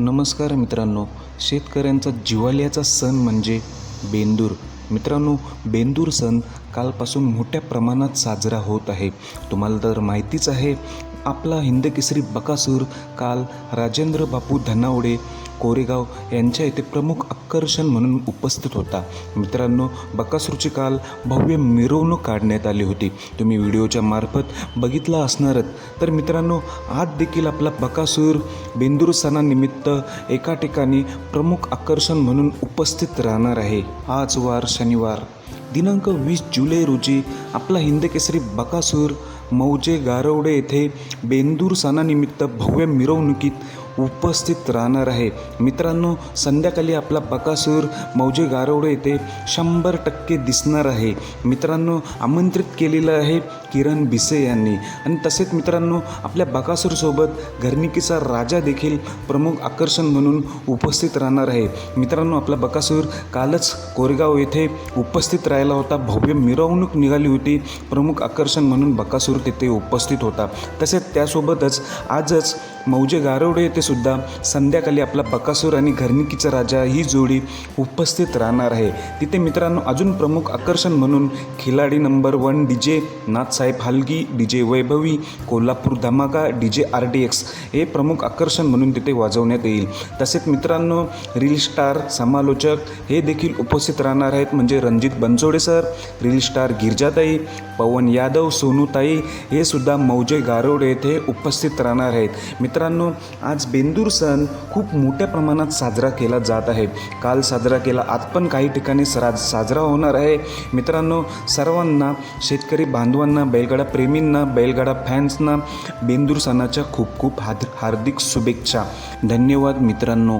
नमस्कार मित्रांनो. शेतकऱ्यांचा जिवाल्याचा सण म्हणजे बेंदूर. मित्रांनो बेंदूर सण कालपासून मोठ्या प्रमाणात साजरा होत आहे. तुम्हाला तर माहितीच आहे आपला हिंदकेसरी बकासूर काल राजेंद्र बापू धनावडे कोरेगाव यांच्या इथे प्रमुख आकर्षण म्हणून उपस्थित होता. मित्रांनो बकासूरची काल भव्य मिरवणूक काढण्यात आली होती. तुम्ही व्हिडिओच्या मार्फत बघितला असणारच. तर मित्रांनो आज देखील आपला बकासूर बेंदूर सणानिमित्त एका ठिकाणी प्रमुख आकर्षण म्हणून उपस्थित राहणार आहे. आज वार शनिवार. दिनांक वीस जुलै रोजी आपला हिंदकेसरी बकासूर मौजे गारवडे येथे बेंदूर सणानिमित्त भव्य मिरवणुकीत उपस्थित राहणार आहे. मित्रांनो संध्याकाळी आपला बकासूर मौजे गारवडे येथे शंभर टक्के दिसणार आहे. मित्रांनो आमंत्रित केलेलं आहे किरण भिसे यांनी. आणि तसेच मित्रांनो आपल्या बकासूरसोबत घरनिकीचा राजा देखील प्रमुख आकर्षण म्हणून उपस्थित राहणार आहे. मित्रांनो आपला बकासूर कालच कोरेगाव येथे उपस्थित राहिला होता. भव्य मिरवणूक निघाली होती. प्रमुख आकर्षण म्हणून बकासूर तिथे उपस्थित होता. तसेच त्यासोबतच आजच मौजे गारवडे येथे सुद्धा संध्याकाळी आपला बकासूर आणि घरनिकीचा राजा ही जोडी उपस्थित राहणार आहे. तिथे मित्रांनो अजून प्रमुख आकर्षण म्हणून खिलाडी number one D J Nathsaheb हालगी D J Vaibhavi Kolhapur धमाका D J R D x हे प्रमुख आकर्षण म्हणून तिथे वाजवण्यात येईल. तसेच मित्रांनो रील स्टार समालोचक हे देखील उपस्थित राहणार आहेत. म्हणजे Ranjit Bansode sir reel star गिरजाताई Pawan Yadav सोनूताई हे सुद्धा मौजे गारोडे येथे उपस्थित राहणार आहेत. मित्रांनो आज बेंदूर सण खूप मोठ्या प्रमाणात साजरा केला जात आहे. काल साजरा केला आज पण काही ठिकाणी सरा साजरा होणार आहे. मित्रांनो सर्वांना शेतकरी बांधवांना बैलगाडा प्रेमींना बैलगाडा फॅन्सना बेंदूर सणाच्या खूप खूप हार्द हार्दिक शुभेच्छा. धन्यवाद मित्रांनो.